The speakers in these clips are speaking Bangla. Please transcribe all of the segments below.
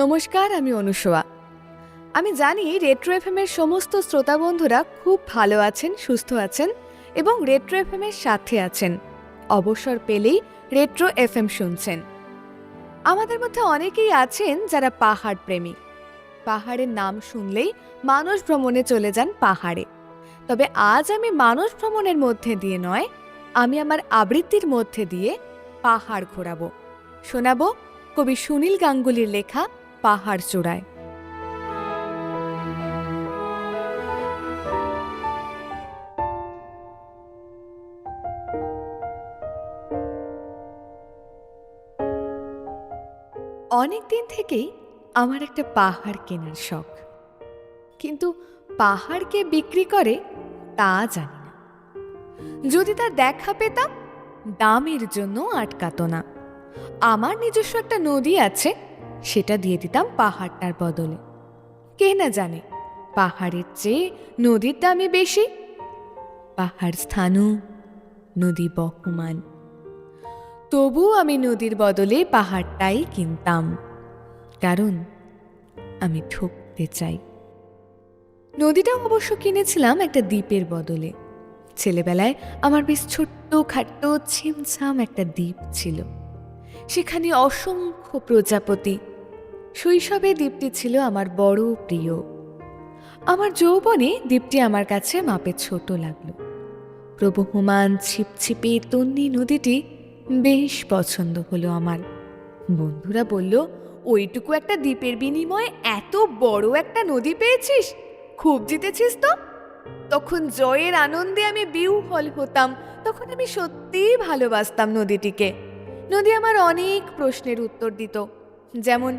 নমস্কার, আমি অনুসোয়া। আমি জানি রেট্রো এফএমের সমস্ত শ্রোতা বন্ধুরা খুব ভালো আছেন, সুস্থ আছেন এবং রেট্রো এফএমের সাথে আছেন। অবসর পেলেই রেট্রো এফএম শুনছেন। আমাদের মধ্যে অনেকেই আছেন যারা পাহাড় প্রেমী। পাহাড়ের নাম শুনলেই মানুষ ভ্রমণে চলে যান পাহাড়ে। তবে আজ আমি মানুষ ভ্রমণের মধ্যে দিয়ে নয়, আমি আমার আবৃত্তির মধ্যে দিয়ে পাহাড় ঘোরাবো। শোনাবো কবি সুনীল গাঙ্গুলির লেখা পাহাড় চূড়ায়। অনেক দিন থেকেই আমার একটা পাহাড় কেনার শখ। কিন্তু পাহাড়কে বিক্রি করে তা জানি না। যদি তা দেখা পেতাম, দামের জন্য আটকাতো না। আমার নিজস্ব একটা নদী আছে সেটা দিয়ে দিতাম পাহাড়টার বদলে। কে না জানে, পাহাড়ের চেয়ে নদীর দামই বেশি। পাহাড় স্থানু নদী বহমান। তবু আমি নদীর বদলে পাহাড়টাই কিনতাম, কারণ আমি ঠকতে চাই। নদীটা অবশ্য কিনেছিলাম একটা দ্বীপের বদলে। ছেলেবেলায় আমার বেশ ছোট্ট খাট্ট ছিমছাম একটা দ্বীপ ছিল। সেখানে অসংখ্য প্রজাপতি শৈশবে দ্বীপটি ছিল আমার বড় প্রিয়। আমার যৌবনে দ্বীপটি আমার কাছে মাপে ছোট লাগল। প্রবহমান ছিপছিপে তন্নি নদীটি বেশ পছন্দ হলো আমার। বন্ধুরা বলল, ওইটুকু একটা দ্বীপের বিনিময়ে এত বড় একটা নদী পেয়েছিস? খুব জিতেছিস তো? তখন জয়ের আনন্দে আমি বিউহল হতাম। তখন আমি সত্যিই ভালোবাসতাম নদীটিকে। নদী আমার অনেক প্রশ্নের উত্তর দিত। যেমন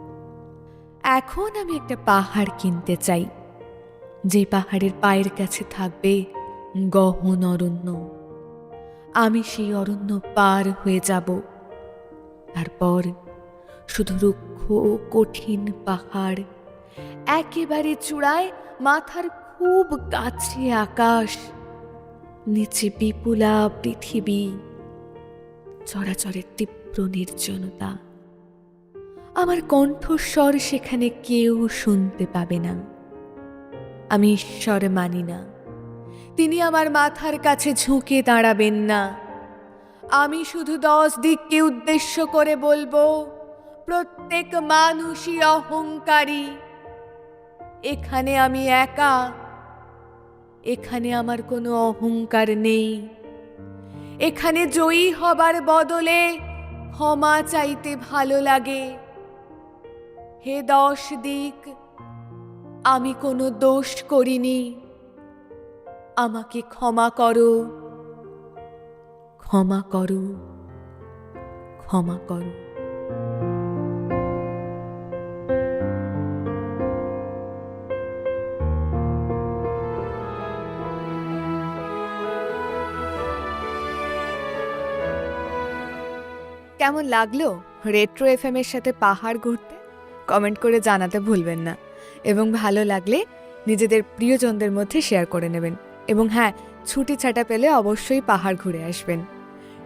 এখন আমি একটা পাহাড় কিনতে চাই। যে পাহাড়ের পায়ের কাছে থাকবে গহন অরণ্য। আমি সেই অরণ্য পার হয়ে যাব। তারপর শুধু রুক্ষ কঠিন পাহাড়, একেবারে চূড়ায় মাথার খুব কাছে আকাশ, নিচে বিপুলা পৃথিবী, চরাচরের তীব্র নির্জনতা। আমার কণ্ঠস্বর সেখানে কেউ শুনতে পাবে না। আমি ঈশ্বর মানি না। তিনি আমার মাথার কাছে ঝুঁকে দাঁড়াবেন না। আমি শুধু দশ দিককে উদ্দেশ্য করে বলব, প্রত্যেক মানুষই অহংকারী। এখানে আমি একা। এখানে আমার কোনো অহংকার নেই। এখানে জয়ী হবার বদলে ক্ষমা চাইতে ভালো লাগে। হে দশ দিক, আমি কোনো দোষ করিনি। আমাকে ক্ষমা করো। ক্ষমা করো। ক্ষমা করো। কেমন লাগল রেট্রো এফএম এর সাথে পাহাড় ঘুরতে? কমেন্ট করে জানাতে ভুলবেন না। এবং ভালো লাগলে নিজেদের প্রিয়জনদের মধ্যে শেয়ার করে নেবেন। এবং হ্যাঁ ছুটি ছাটা পেলে অবশ্যই পাহাড় ঘুরে আসবেন।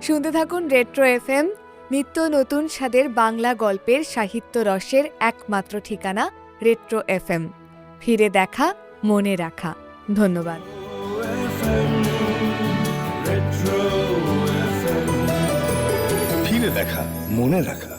শুনতে থাকুন রেট্রো এফ এম নিত্য নতুন স্বাদের বাংলা গল্পের সাহিত্য রসের একমাত্র ঠিকানা রেট্রো এফ এম ফিরে দেখা, মনে রাখা। ধন্যবাদ। ফিরে দেখা, মনে রাখা।